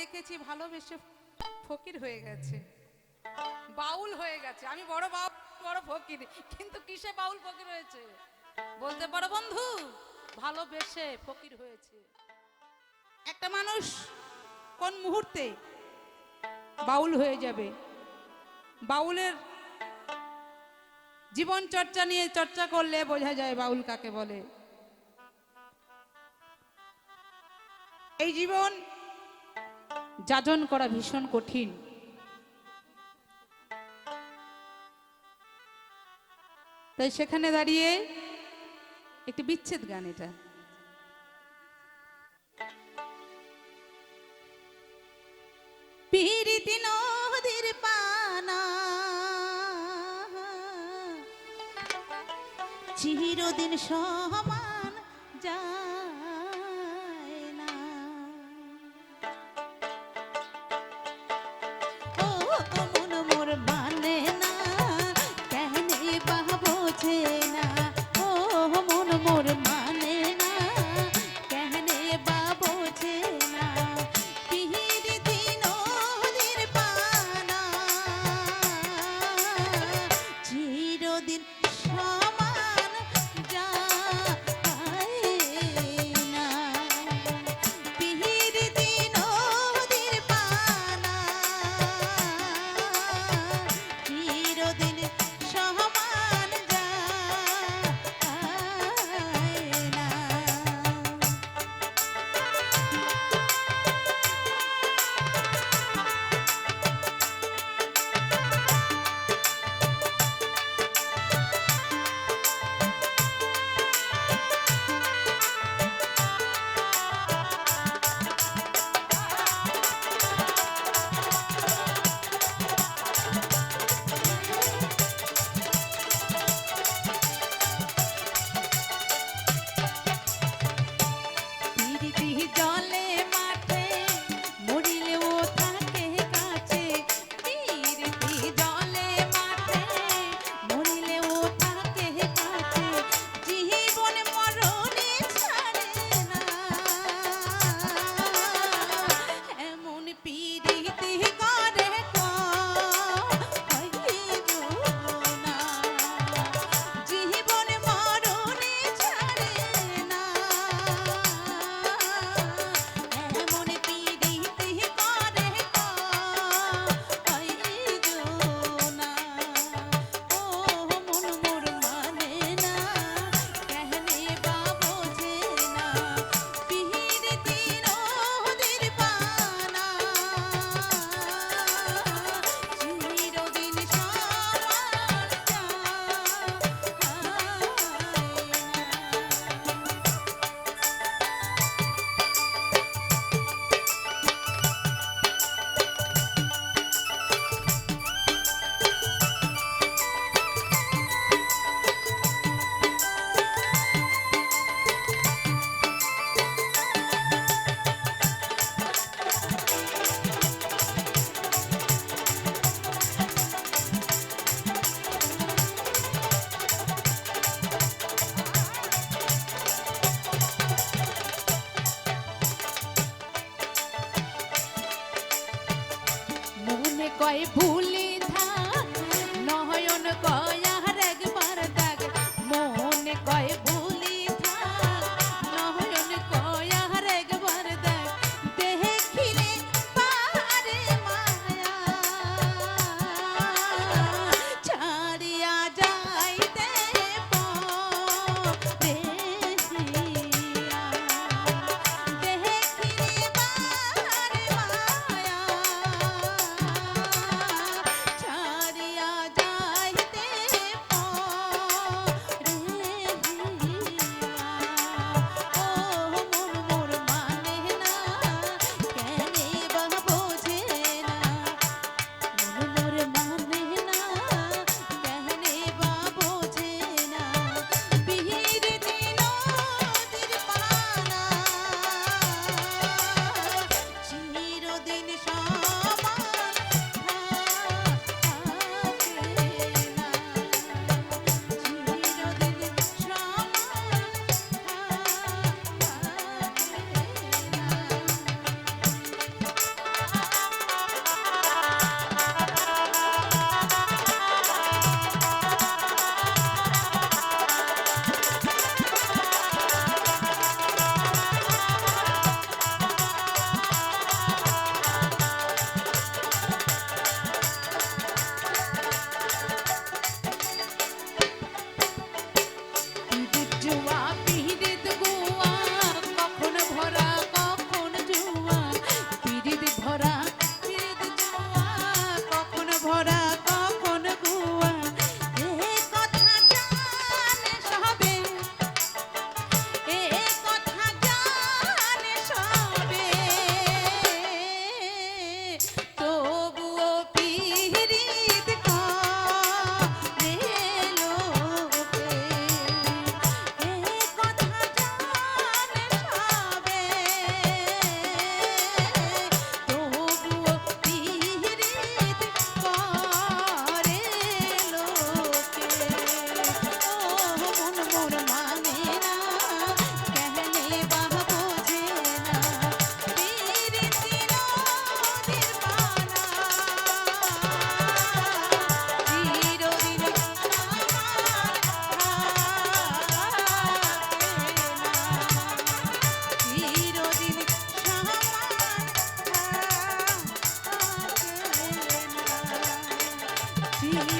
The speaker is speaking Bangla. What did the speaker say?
দেখেছি, ভালোবেসে ফকির হয়ে গেছে। বাউল হয়ে গেছে। আমি বড় বাউল, বড় ফকির। কিন্তু কিসে বাউল ফকির হয়েছে? বলতে পারো বন্ধু, ভালোবেসে ফকির হয়েছে। একটা মানুষ কোন মুহূর্তে বাউল হয়ে যাবে? বাউলের জীবন চর্চা নিয়ে চর্চা করলে বোঝা যায় বাউল কাকে বলে। এই জীবন যাজন করা ভীষণ কঠিন। তাই সেখানে দাঁড়িয়ে একটি বিচ্ছেদ গান এটা। পীরিতি নদীর পানা, চিরদিন সমান যায়। মনে ভুল see.